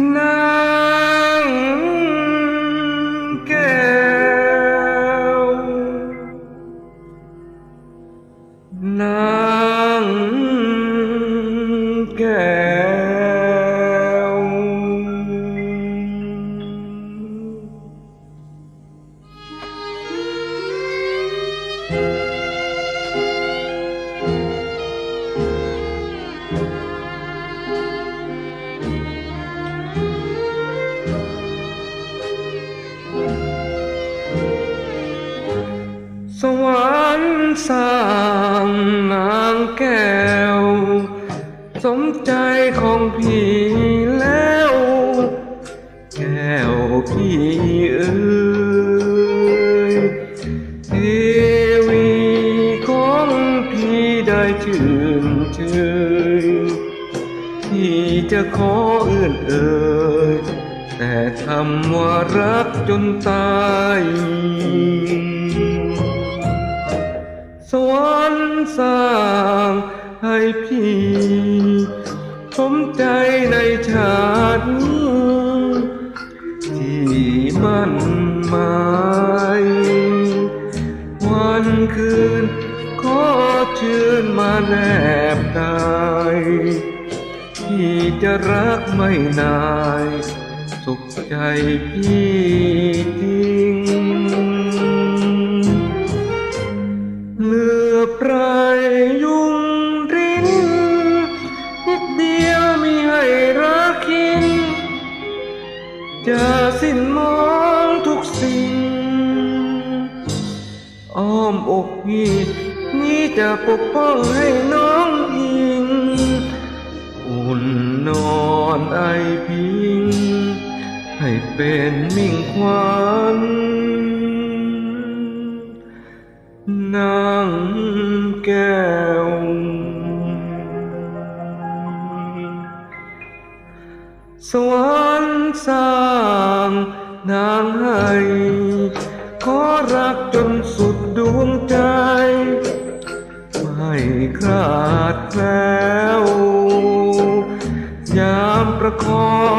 nắng kêu. Nắng kêu. สร้างนางแก้ว สมใจของพี่แล้ว แก้วพี่เอ๋ยเทวีของพี่ได้ชื่นเชยที่จะขอเอื่นเอ่ยแต่คำว่ารักจนตาย สวรรค์สร้างให้พี่สมใจในชาตินี้ที่มันหมายวันคืนขอชื่นมาแนบกายที่จะรักไม่นาย สุขใจพี่จ เหลือปลายยุงรินนิดเดียวมีให้รักคิน จะสิ้นมองทุกสิ่ง อ้อมอกพี่นี้จะปกป้องให้น้องอิง อุ่นนอนไอพิง ให้เป็นมิ่งขวัญ นางแก้ว สวรรค์สร้างนางให้ขอรักจนสุดดวงใจ ไม่คลาดแคล้ว ยามประคอง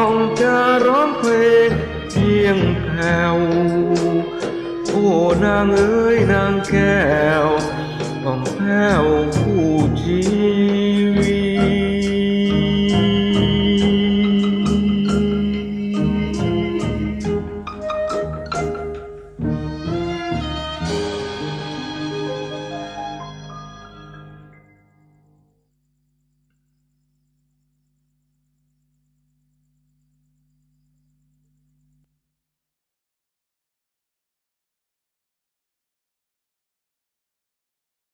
โอ้นางเอ้ย